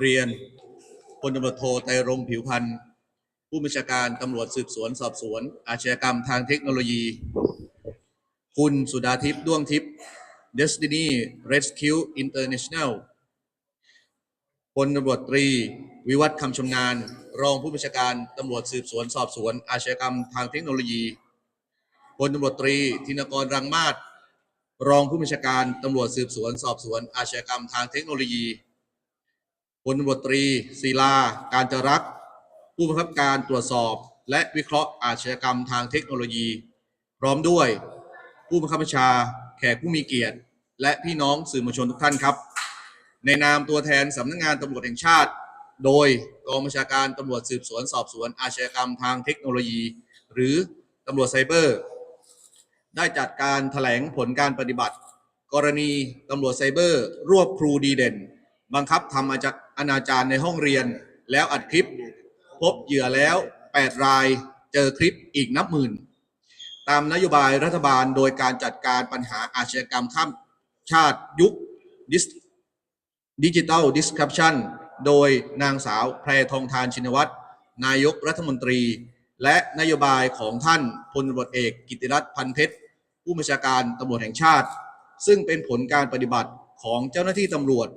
เรียนพลตำรวจโทไตรรงผิวพันธ์ผู้บัญชาการตำรวจสืบสวนสอบสวน อาชญากรรมทางเทคโนโลยี คุณสุดาทิพย์ด้วงทิพย์ Destiny Rescue International พลตำรวจตรี วิวัฒน์คำชำนาญ รองผู้บัญชาการตำรวจสืบสวนสอบสวน อาชญากรรมทางเทคโนโลยีพลตำรวจตรีธินกรรังมาศรองผู้บัญชาการตำรวจสืบสวนสอบสวน อาชญากรรมทางเทคโนโลยี พลตำรวจตรีศิลา การจรักผู้บังคับการตรวจสอบ และวิเคราะห์อาชญากรรมทางเทคโนโลยี พร้อมด้วย ผู้บังคับบัญชา แขกผู้มีเกียรติ และพี่น้องสื่อมวลชนทุกท่านครับ ในนามตัวแทนสำนักงานตำรวจแห่งชาติ โดยกองบัญชาการตำรวจสืบสวนสอบสวนอาชญากรรมทางเทคโนโลยี หรือตำรวจไซเบอร์ ได้จัดการแถลงผลการปฏิบัติ กรณีตำรวจไซเบอร์ รวบครูดีเด่น บังคับทำอาจอนาจารในห้องเรียน แล้วอัดคลิป พบเหยื่อแล้ว 8 รายเจอคลิปอีกนับหมื่น ตามนโยบายรัฐบาลโดยการจัดการปัญหาอาชญากรรมข้ามชาติยุคดิจิทัลดิสคริปชันโดยนางสาวแพรทองทานชินวัตรนายกรัฐมนตรี และนโยบายของท่านพลตำรวจเอกกิติรัตน์พันเพชรผู้บัญชาการตำรวจแห่งชาติ ซึ่งเป็นผลการปฏิบัติของเจ้าหน้าที่ตำรวจ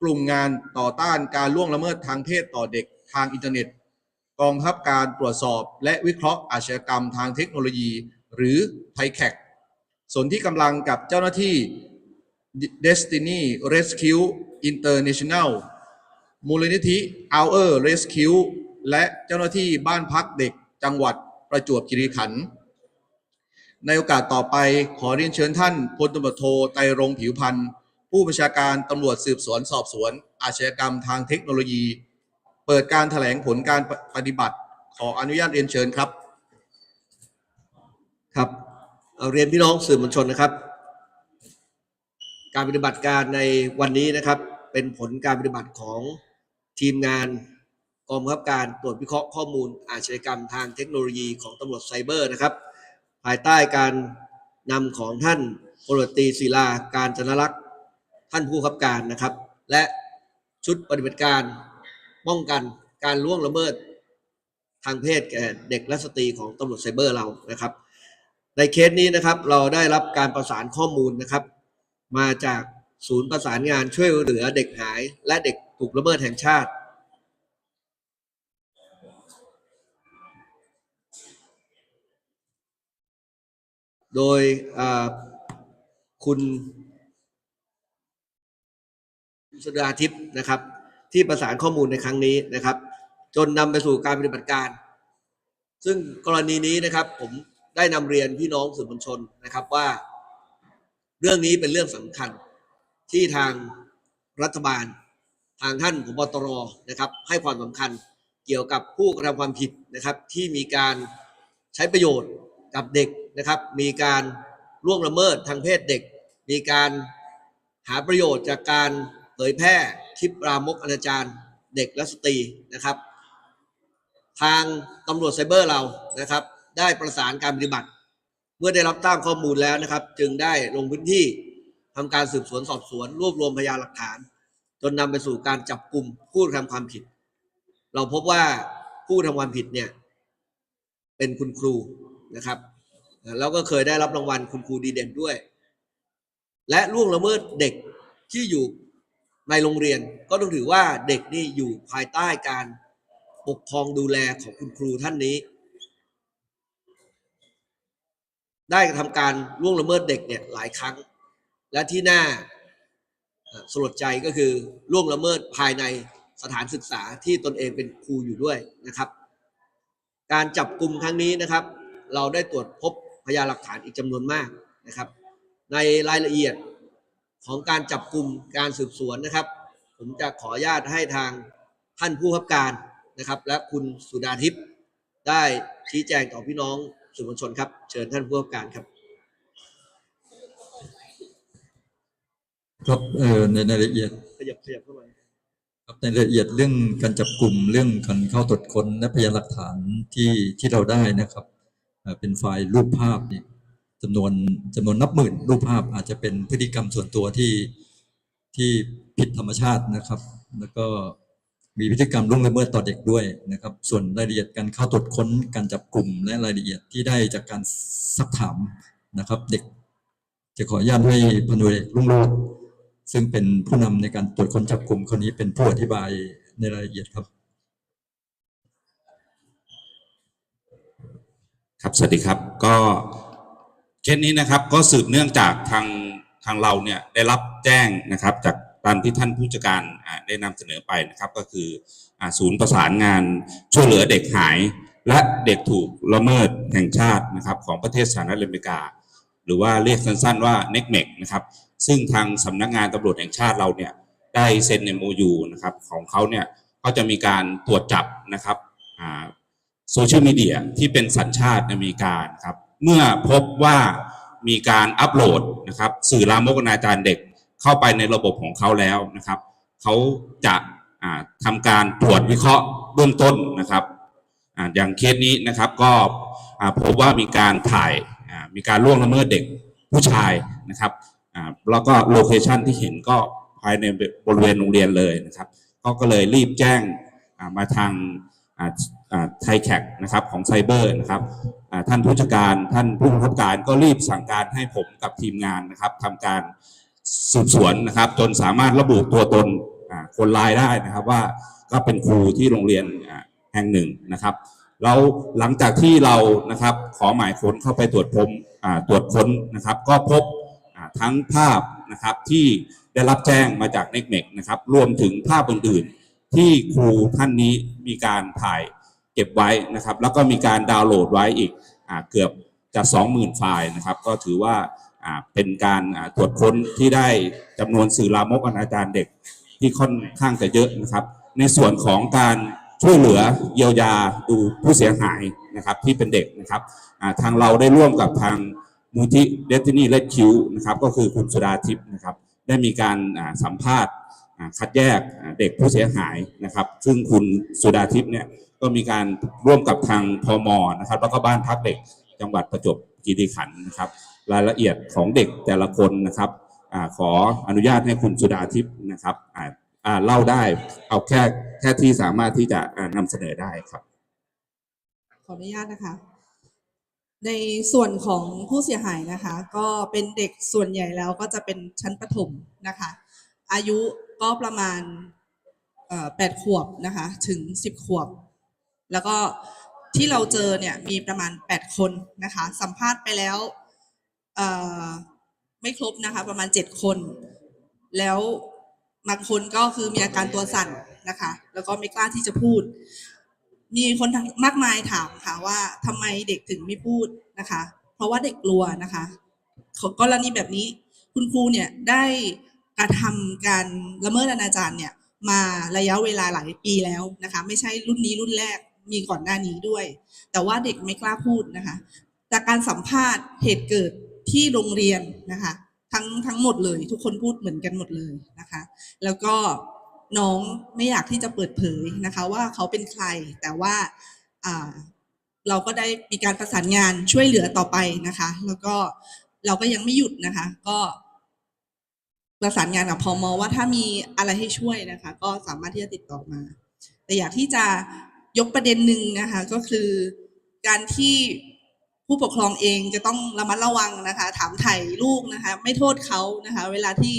กลุ่มงานต่อต้านการล่วงละเมิดทางเพศต่อเด็กทางอินเทอร์เน็ต กองบังคับการตรวจสอบ และวิเคราะห์อาชญากรรมทางเทคโนโลยี หรือไทแคกสนที่กำลังกับเจ้าหน้าที่ Destiny Rescue International มูลนิธิ Our Rescue และเจ้าหน้าที่บ้านพักเด็กจังหวัดประจวบคีรีขันธ์ในโอกาสต่อไปขอเรียนเชิญท่านพลตำรวจโทไตรรงผิวพันธ์ ผู้บัญชาการตำรวจสืบสวนสอบสวน อาชญากรรมทางเทคโนโลยี เปิดการแถลงผลการปฏิบัติขออนุญาตเรียนเชิญครับ ครับเอาเรียนพี่น้องสื่อมวลชนนะครับ การปฏิบัติการในวันนี้นะครับ เป็นผลการปฏิบัติของทีมงานกองบังคับการตรวจวิเคราะห์ข้อมูลอาชญากรรมทางเทคโนโลยีของตำรวจไซเบอร์นะครับ ภายใต้การนำของท่านพลตรีศิลาการจนรักษ์ ท่านผู้บับการนะครับ และชุดปฏิบัติการป้องกันการล่วงละเมิดทางเพศแก่เด็กและสตรีของตำรวจไซเบอร์เรานะครับ ในเคสนี้นะครับเราได้รับการประสานข้อมูลนะครับ มาจากศูนย์ประสานงานช่วยเหลือเด็กหาย และเด็กถูกละเมิดแห่งชาติโดยคุณ สุดาทิพย์นะครับ ที่ประสานข้อมูลในครั้งนี้นะครับ จนนำไปสู่การปฏิบัติการ ซึ่งกรณีนี้นะครับ ผมได้นำเรียนพี่น้องสื่อมวลชนนะครับว่า เรื่องนี้เป็นเรื่องสำคัญที่ทางรัฐบาลทางท่านผบตรนะครับ ให้ความสำคัญเกี่ยวกับผู้กระทำความผิดนะครับ ที่มีการใช้ประโยชน์กับเด็กนะครับ มีการล่วงละเมิดทางเพศเด็ก มีการหาประโยชน์จากการ ยแพร่คลิปรามกอนาจารเด็กและสตรีนะครับ ทางตำรวจไซเบอร์เรานะครับ ได้ประสานการปฏิบัติ เมื่อได้รับทราบข้อมูลแล้วนะครับ จึงได้ลงพื้นที่ทำการสืบสวนสอบสวน รวบรวมพยานหลักฐาน จนนำไปสู่การจับกลุ่มผู้กระทำความผิด เราพบว่าผู้ทำความผิดเนี่ยเป็นคุณครูนะครับ แล้วก็เคยได้รับรางวัลคุณครูดีเด่นด้วย และล่วงละเมิดเด็กที่อยู่ ในโรงเรียนก็ต้องถือว่าเด็กนี่อยู่ภายใต้การปกครองดูแลของคุณครูท่านนี้ ได้กระทำการล่วงละเมิดเด็กเนี่ยหลายครั้ง และที่น่าสลดใจก็คือล่วงละเมิดภายในสถานศึกษาที่ตนเองเป็นครูอยู่ด้วยนะครับ การจับกลุ่มครั้งนี้นะครับ เราได้ตรวจพบพยานหลักฐานอีกจำนวนมากนะครับ ในรายละเอียด ของการจับกลุ่มการสืบสวนนะครับ ผมจะขออนุญาตให้ทางท่านผู้ขับการนะครับ และคุณสุดาทิพย์ได้ชี้แจงต่อพี่น้องสื่อมวลชนครับ เชิญท่านผู้ขับการครับครับเอ่อในรายละเอียดขยับขยับเข้ามาครับในรายละเอียดเรื่องการจับกลุ่มเรื่องการเข้าตรวจค้นและพยานหลักฐานที่ที่เราได้นะครับเอ่อเป็นไฟล์รูปภาพเนี่ย จำนวนจำนวนนับหมื่นรูปภาพอาจจะเป็นพฤติกรรมส่วนตัวที่ที่ผิดธรรมชาตินะครับ แล้วก็มีพฤติกรรมล่วงละเมิดต่อเด็กด้วยนะครับ ส่วนรายละเอียดการเข้าตรวจค้นการจับกลุ่ม และรายละเอียดที่ได้จากการซักถามนะครับ เด็กจะขออนุญาตให้พันธุ์ตำรวจเอกรุ่งโรจน์ซึ่งเป็นผู้นำในการตรวจค้นจับกลุ่มคนนี้เป็นผู้อธิบายในรายละเอียดครับ ครับสวัสดีครับก็ เคสนี้นะครับก็สืบเนื่องจากทางทางเราเนี่ยได้รับแจ้งนะครับ จากตามที่ท่านผู้จัดการได้นำเสนอไปนะครับก็คือศูนย์ประสานงานช่วยเหลือเด็กหาย และเด็กถูกละเมิดแห่งชาตินะครับของประเทศสหรัฐอเมริกา หรือว่าเรียกสั้นๆว่า n e c m e c นะครับซึ่งทางสำนักงานตำรวจแห่งชาติเราเนี่ยได้เซ็น MOU นะครับของเขาเนี่ยก็จะมีการตรวจจับนะครับโซเชียลมีเดียที่เป็นสัญชาติอเมริกานะครับ เมื่อพบว่ามีการอัปโหลดนะครับสื่อลามกอนาจารเด็กเข้าไปในระบบของเขาแล้วนะครับเขาจะาทำการตรวจวิเคราะห์เบื้องต้นนะครับออย่างเคสนี้นะครับก็พบว่ามีการถ่ายามีการล่วงละเมิดเด็กผู้ชายนะครับแล้วก็โลเคชันที่เห็นก็ภายในบริเวณโรงเรียนเลยนะครับเขาก็เลยรีบแจ้งามาทาง ไทยแคกนะครับของไซเบอร์นะครับอ่าท่านผู้จัดการท่านผู้บังคับการก็รีบสั่งการให้ผมกับทีมงานนะครับทำการสืบสวนนะครับ จนสามารถระบุตัวตนอ่าคนร้ายได้นะครับว่าก็เป็นครูที่โรงเรียนแห่งหนึ่งนะครับแล้วหลังจากที่เรานะครับขอหมายค้นเข้าไปตรวจพบอ่าตรวจค้นนะครับ ก็พบอ่าทั้งภาพนะครับที่ได้รับแจ้งมาจากเน็กเมกนะครับรวมถึงภาพอื่นๆ ที่ครูท่านนี้มีการถ่าย ก็บไว้นะครับ แล้วก็มีการดาวน์โหลดไว้อีกอเกือบจะ 20,000 ไฟล์นะครับ ก็ถือว่าเป็นการตรวจค้นที่ได้จำนวนสื่อลามกอนาจารเด็กที่ค่อนข้างจะเยอะนะครับ ในส่วนของการช่วยเหลือเยียวยาดูผู้เสียหายนะครับที่เป็นเด็กนะครับทางเราได้ร่วมกับทางมูลที่เดตินีเลดคิวนะครับก็คือคุณสุดาทิพย์นะครับ ได้มีการสัมภาษณ์คัดแยกเด็กผู้เสียหายนะครับ ซึ่งคุณสุดาทิพย์เนี่ย ก็มีการร่วมกับทางพมนะครับ แล้วก็บ้านพักเด็กจังหวัดประจวบคีรีขันธ์นะครับ รายละเอียดของเด็กแต่ละคนนะครับอขออนุญาตให้คุณสุดาทิพย์นะครับเล่าได้เอาแค่แค่ที่สามารถที่จะอ่านำเสนอได้ครับ ขออนุญาตนะคะในส่วนของผู้เสียหายนะคะ ก็เป็นเด็กส่วนใหญ่แล้วก็จะเป็นชั้นประถมนะคะ อายุก็ประมาณเอ่อแปดขวบนะคะ ถึงสิบขวบ แล้วก็ที่เราเจอเนี่ยมีประมาณแปดคนนะคะ สัมภาษณ์ไปแล้วไม่ครบนะคะประมาณเจ็ดคน แล้วบางคนก็คือมีอาการตัวสั่นนะคะ แล้วก็ไม่กล้าที่จะพูด มีคนมากมายถามค่ะว่าทำไมเด็กถึงไม่พูดนะคะ เพราะว่าเด็กกลัวนะคะของกรณีแบบนี้คุณครูเนี่ยได้กระทำการละเมิดอนาจารเนี่ยมาระยะเวลาหลายปีแล้วนะคะ ไม่ใช่รุ่นนี้รุ่นแรก มีก่อนหน้านี้ด้วย แต่ว่าเด็กไม่กล้าพูดนะคะ จากการสัมภาษณ์เหตุเกิดที่โรงเรียนนะคะ ทั้งทั้งหมดเลย ทุกคนพูดเหมือนกันหมดเลยนะคะ แล้วก็น้องไม่อยากที่จะเปิดเผยนะคะ ว่าเขาเป็นใครแต่ว่าเราก็ได้มีการประสานงานช่วยเหลือต่อไปนะคะ แล้วก็เราก็ยังไม่หยุดนะคะ ก็ประสานงานกับพอมว่าถ้ามีอะไรให้ช่วยนะคะ ก็สามารถที่จะติดต่อมา แต่อยากที่จะ ยกประเด็นหนึ่งนะคะก็คือการที่ผู้ปกครองเองจะต้องระมัดระวังนะคะ ถามไถ่ลูกนะคะ ไม่โทษเขานะคะ เวลาที่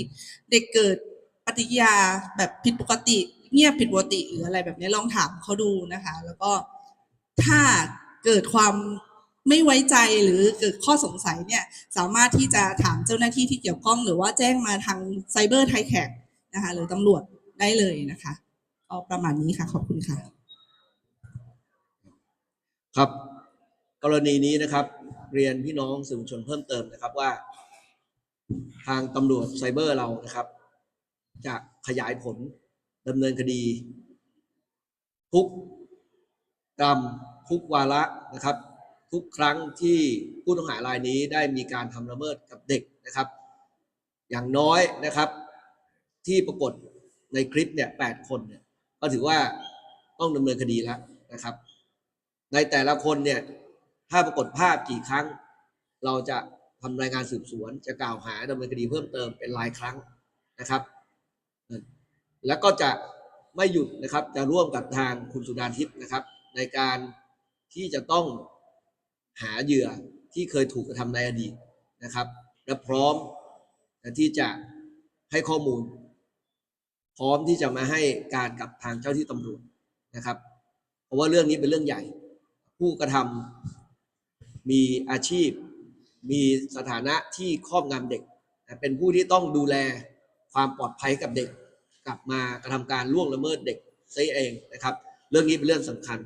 เด็กเกิดปฏิกิริยาแบบผิดปกติ เงียบผิดปกติหรืออะไรแบบนี้ลองถามเขาดูนะคะ แล้วก็ถ้าเกิดความไม่ไว้ใจหรือเกิดข้อสงสัยเนี่ยสามารถที่จะถามเจ้าหน้าที่ที่เกี่ยวข้อง หรือว่าแจ้งมาทางไซเบอร์ไทยแขกนะคะหรือตำรวจได้เลยนะคะก็ประมาณนี้ค่ะ ขอบคุณค่ะ ครับ กรณีนี้นะครับ เรียนพี่น้องสื่อมวลชนเพิ่มเติมนะครับว่า ทางตำรวจไซเบอร์เรานะครับ จะขยายผลดำเนินคดี ทุกกรรมทุกวาระนะครับ ทุกครั้งที่ผู้ต้องหารายนี้ได้มีการทำละเมิดกับเด็กนะครับ อย่างน้อยนะครับ ที่ปรากฏในคลิปเนี่ยแปดคนเนี่ยก็ถือว่าต้องดำเนินคดีแล้วนะครับ ในแต่ละคนเนี่ยถ้าปรากฏภาพกี่ครั้ง เราจะทำรายงานสืบสวน จะกล่าวหาดำเนินคดีเพิ่มเติมเป็นรายครั้งนะครับ แล้วก็จะไม่หยุดนะครับจะร่วมกับทางคุณสุดาทิพย์นะครับ ในการที่จะต้องหาเหยื่อที่เคยถูกกระทำในอดีตนะครับ และพร้อมที่จะให้ข้อมูล พร้อมที่จะมาให้การกับทางเจ้าที่ตำรวจนะครับ เพราะว่าเรื่องนี้เป็นเรื่องใหญ่ ผู้กระทำมีอาชีพ มีสถานะที่ครอบงำเด็ก เป็นผู้ที่ต้องดูแลความปลอดภัยกับเด็ก กลับมากระทำการล่วงละเมิดเด็กซะเองนะครับ เรื่องนี้เป็นเรื่องสำคัญ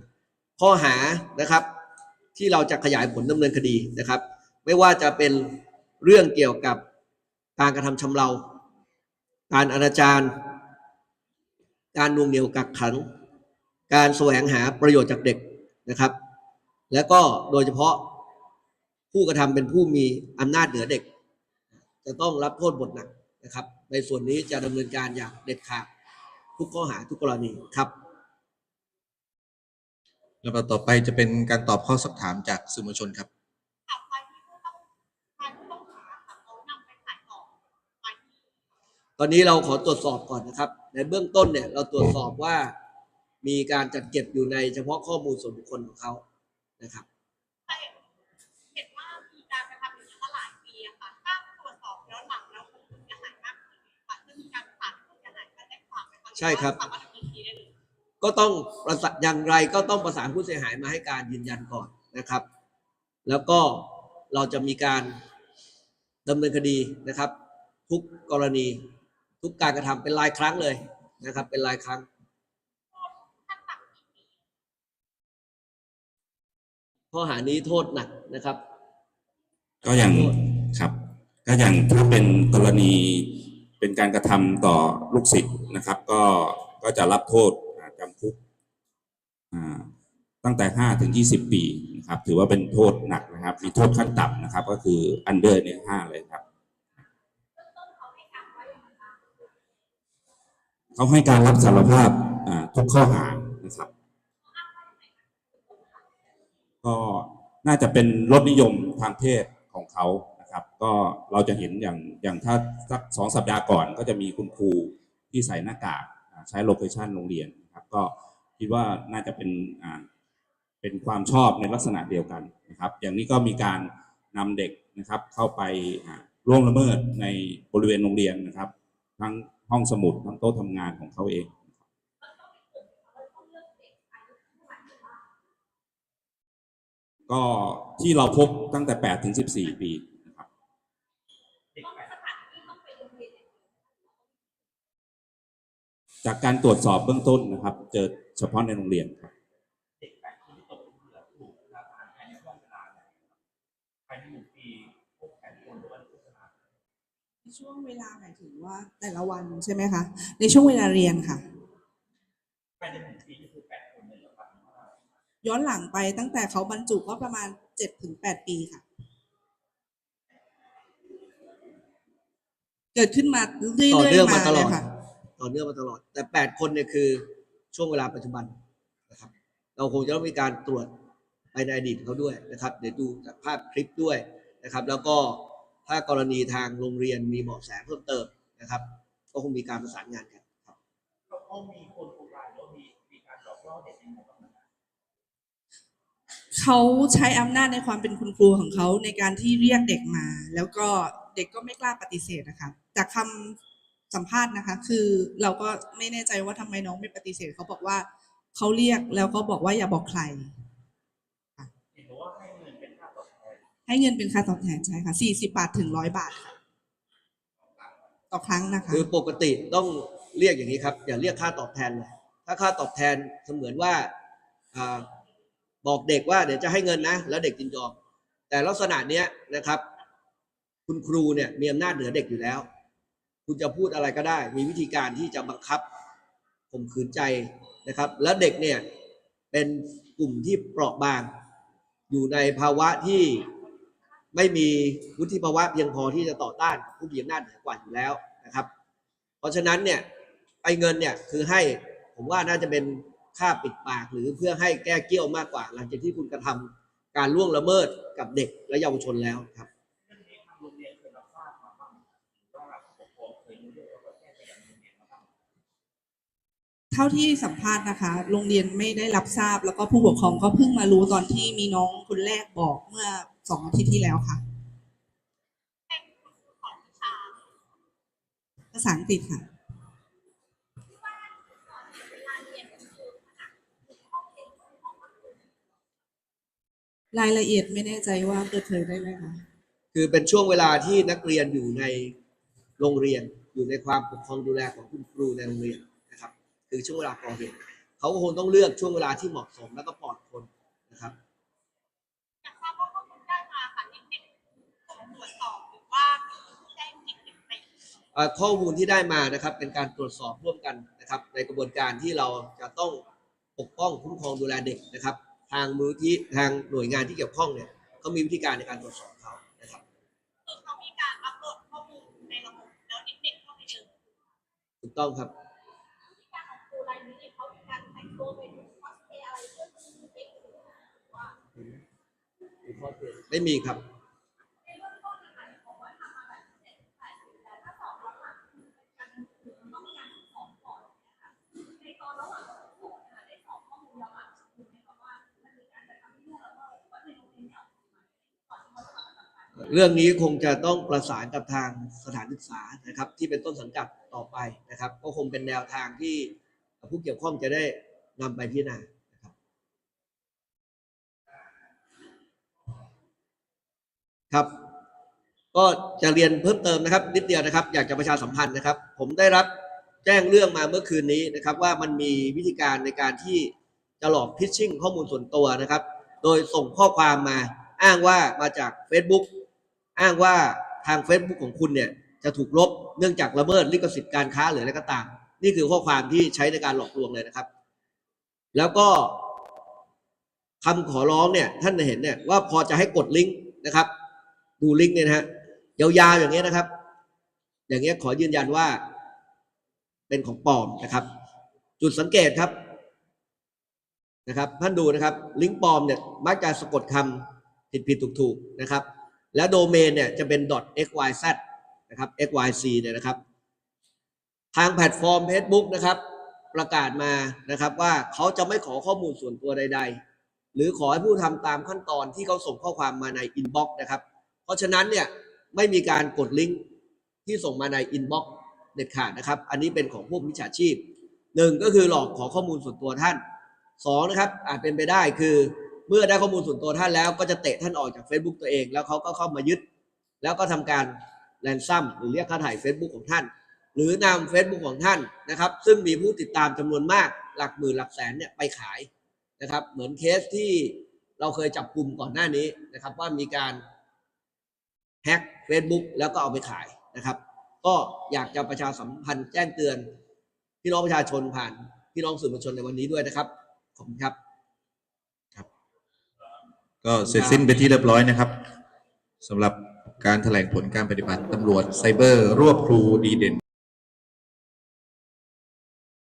ข้อหานะครับที่เราจะขยายผลดำเนินคดีนะครับ ไม่ว่าจะเป็นเรื่องเกี่ยวกับการกระทำชำเรา การอนาจารการนวงเหนียวกักขัง การแสวงหาประโยชน์จากเด็กนะครับ แล้วก็โดยเฉพาะผู้กระทำเป็นผู้มีอำนาจเหนือเด็ก จะต้องรับโทษบทหนักนะครับ ในส่วนนี้จะดำเนินการอย่างเด็ดขาดทุกข้อหาทุกกรณีครับลำดับต่อไปจะเป็นการตอบข้อสักถามจากสื่อมวลชนครับค่ะไฟที่ผู้ต้องทางผู้ต้องหาค่ะเขานำไปขายต่อไฟที่ตอนนี้เราขอตรวจสอบก่อนนะครับ ในเบื้องต้นเนี่ยเราตรวจสอบว่ามีการจัดเก็บอยู่ในเฉพาะข้อมูลส่วนบุคคลของเขา นะครับถ้าเห็นเห็นว่ามีการกระทำอย่างนี้มาหลายปีอะค่ะถ้าตรวจสอบย้อนหลังแล้วคงผู้เสียหายมากขึ้นค่ะจะมีการประสานผู้เสียหายมาแจ้งความไหมคะใช่ครับหอว่าสามารถดำเนินคดีได้เลยก็ต้องประสานอย่างไรก็ต้องประสานผู้เสียหายมาให้การยืนยันก่อนนะครับ แล้วก็เราจะมีการดำเนินคดีนะครับ ทุกกรณี ทุกการกระทำเป็นรายครั้งเลยนะครับ เป็นรายครั้ง ขั้นต่ำกี่ปี ข้อหานี้โทษหนักนะครับ ก็อย่างครับ ก็อย่างถ้าเป็นกรณีเป็นการกระทำต่อลูกศิษย์นะครับ ก็ก็จะรับโทษอ่าจำคุกตั้งแต่ห้าถึงยี่สิบปีนะครับ ถือว่าเป็นโทษหนักนะครับ มีโทษขั้นต่ำนะครับ ก็คืออันเดอร์เนี่ยห้าเลยครับเขาให้การรับสารภาพทุกข้อหานะครับ ก็น่าจะเป็นรสนิยมทางเพศของเขานะครับ ก็เราจะเห็นอย่างอย่างถ้าสักสองสัปดาห์ก่อนก็จะมีคุณครูที่ใส่หน้ากากใช้โลเคชันโรงเรียนนะครับ ก็คิดว่าน่าจะเป็นเป็นความชอบในลักษณะเดียวกันนะครับ อย่างนี้ก็มีการนำเด็กนะครับเข้าไปอ่าล่วงละเมิดในบริเวณโรงเรียนนะครับ ทั้งห้องสมุดทั้งโต๊ะทำงานของเขาเอง ก็ที่เราพบตั้งแต่ 8 ถึง 14 ปีนะครับจากการตรวจสอบเบื้องต้นนะครับ เจอเฉพาะในโรงเรียนครับในช่วงเวลาหมายถึงว่าแต่ละวันใช่ไหมคะ ในช่วงเวลาเรียนค่ะ ย้อนหลังไปตั้งแต่เขาบรรจุก็ประมาณเจ็ดถึงแปดปีค่ะ เกิดขึ้นมาเรื่ต่อเนื่องมาตลเลอยดค่ะ ต่อเนื่องมาตลอด แต่แปดคนเนี่ยคือช่วงเวลาปัจจุบันนะครับ เราคงจะต้องมีการตรวจไปในอดีตเขาด้วยนะครับ เดี๋ยวดูจากภาพคลิปด้วยนะครับ แล้วก็ถ้ากรณีทางโรงเรียนมีเบาะแสเพิ่มเติมนะครับ ก็คงมีการประสานงานกันครับ เขาใช้อำนาจในความเป็นคุณครูของเขาในการที่เรียกเด็กมา แล้วก็เด็กก็ไม่กล้าปฏิเสธนะคะจากคำสัมภาษณ์นะคะ คือเราก็ไม่แน่ใจว่าทำไมน้องไม่ปฏิเสธเขาบอกว่าเขาเรียกแล้วก็บอกว่าอย่าบอกใครให้เงินเป็นค่าตอบแทนใช่ค่ะสี่สิบาทถึงร้อยบาทค่ะต่อครั้งนะคะ คือปกติต้องเรียกอย่างนี้ครับ อย่าเรียกค่าตอบแทนเลยถ้าค่าตอบแทนเสมือนว่า บอกเด็กว่าเดี๋ยวจะให้เงินนะ แล้วเด็กยินยอม แต่ลักษณะเนี้ยนะครับ คุณครูเนี่ยมีอำนาจเหนือเด็กอยู่แล้ว คุณจะพูดอะไรก็ได้ มีวิธีการที่จะบังคับข่มขืนใจนะครับ แล้วเด็กเนี่ยเป็นกลุ่มที่เปราะบาง อยู่ในภาวะที่ไม่มีวุฒิภาวะเพียงพอที่จะต่อต้านผู้มีอำนาจเหนือกว่าอยู่แล้วนะครับ เพราะฉะนั้นเนี่ยไอ้เงินเนี่ยคือให้ผมว่าน่าจะเป็น ค่าปิดปากหรือเพื่อให้แก้เกี้ยวมากกว่า หลังจากที่คุณกระทำการล่วงละเมิดกับเด็กและเยาวชนแล้วครับเท่าที่สัมภาษณ์นะคะ โรงเรียนไม่ได้รับทราบ แล้วก็ผู้ปกครองก็เพิ่งมารู้ตอนที่มีน้องคนแรกบอกเมื่อสองอาทิตย์ที่แล้วค่ะเป็นคุณครูสอนวิชาภาษาอังกฤษค่ะ รายละเอียดไม่แน่ใจว่าเปิดเผยได้ไหมคะคือเป็นช่วงเวลาที่นักเรียนอยู่ในโรงเรียน อยู่ในความปกครองดูแลของคุณครูในโรงเรียนนะครับ คือช่วงเวลาก่อเหตุเขาก็คงต้องเลือกช่วงเวลาที่เหมาะสมแล้วก็ปลอดคนนะครับอยากทราบว่าข้อมูลได้มาค่ะเด็กๆส่งตรวจสอบหรือว่ามีผู้แจ้งเด็กๆไปเอ่อข้อมูลที่ได้มานะครับ เป็นการตรวจสอบร่วมกันนะครับ ในกระบวนการที่เราจะต้องปกป้องคุ้มครองดูแลเด็กนะครับทางมูลที่ทางหน่วยงานที่เกี่ยวข้องเนี่ยเขามีวิธีการในการตรวจสอบเขานะครับคือเขามีการอัปโหลดข้อมูลในระบบแล้วเด็กๆเข้าไปเจอถูกต้องครับวิธีการของครูรายนี้เขามีการแต่งตัวเป็นคอสเพลย์อะไรเพื่อที่เด็กหรือว่าไม่มีครับ เรื่องนี้คงจะต้องประสานกับทางสถานศึกษานะครับ ที่เป็นต้นสังกัดต่อไปนะครับ ก็คงเป็นแนวทางที่ผู้เกี่ยวข้องจะได้นำไปพิจารณานะครับครับก็จะเรียนเพิ่มเติมนะครับ นิดเดียวนะครับ อยากจะประชาสัมพันธ์นะครับ ผมได้รับแจ้งเรื่องมาเมื่อคืนนี้นะครับ ว่ามันมีวิธีการในการที่จะหลอกพิชชิ่งข้อมูลส่วนตัวนะครับ โดยส่งข้อความมาอ้างว่ามาจาก Facebook อ้างว่าทาง Facebook ของคุณเนี่ยจะถูกลบเนื่องจากละเมิดลิขสิทธิ์การค้าหรืออะไรก็ตาม นี่คือข้อความที่ใช้ในการหลอกลวงเลยนะครับ แล้วก็คำขอร้องเนี่ยท่านเห็นเนี่ยว่าพอจะให้กดลิงก์นะครับ ดูลิงก์เนี่ยนะฮะยาวๆอย่างเงี้ยนะครับ อย่างเงี้ยขอยืนยันว่า เป็นของปลอมนะครับ จุดสังเกตครับนะครับท่านดูนะครับ ลิงก์ปลอมเนี่ยมักจะสะกดคำผิดผิดถูกถูกนะครับ แล้วโดเมนเนี่ยจะเป็น .xyz นะครับ xyz เนี่ยนะครับ ทางแพลตฟอร์ม Facebook นะครับ ประกาศมานะครับว่าเขาจะไม่ขอข้อมูลส่วนตัวใด ๆ หรือขอให้ผู้ทำตามขั้นตอนที่เขาส่งข้อความมาในอินบ็อกซ์นะครับ เพราะฉะนั้นเนี่ยไม่มีการกดลิงก์ที่ส่งมาในอินบ็อกซ์เด็ดขาดนะครับ อันนี้เป็นของพวกมิจฉาชีพหนึ่งก็คือหลอกขอข้อมูลส่วนตัวท่านสองนะครับอาจเป็นไปได้คือ เมื่อได้ข้อมูลส่วนตัวท่านแล้วก็จะเตะท่านออกจาก Facebook ตัวเอง แล้วเขาก็เข้ามายึด แล้วก็ทำการแรนซัมหรือเรียกค่าถ่าย Facebook ของท่าน หรือนำ Facebook ของท่านนะครับ ซึ่งมีผู้ติดตามจำนวนมากหลักหมื่นหลักแสนเนี่ยไปขายนะครับ เหมือนเคสที่เราเคยจับกลุ่มก่อนหน้านี้นะครับ ว่ามีการแฮ็ก Facebook แล้วก็เอาไปขายนะครับ ก็อยากจะประชาสัมพันธ์แจ้งเตือน พี่น้องประชาชนผ่านพี่น้องสื่อมวลชนในวันนี้ด้วยนะครับขอบคุณครับ ก็เสร็จสิ้นไปที่เรียบร้อยนะครับสำหรับการแถลงผลการปฏิบัติตำรวจไซเบอร์รวบครูดีเด่น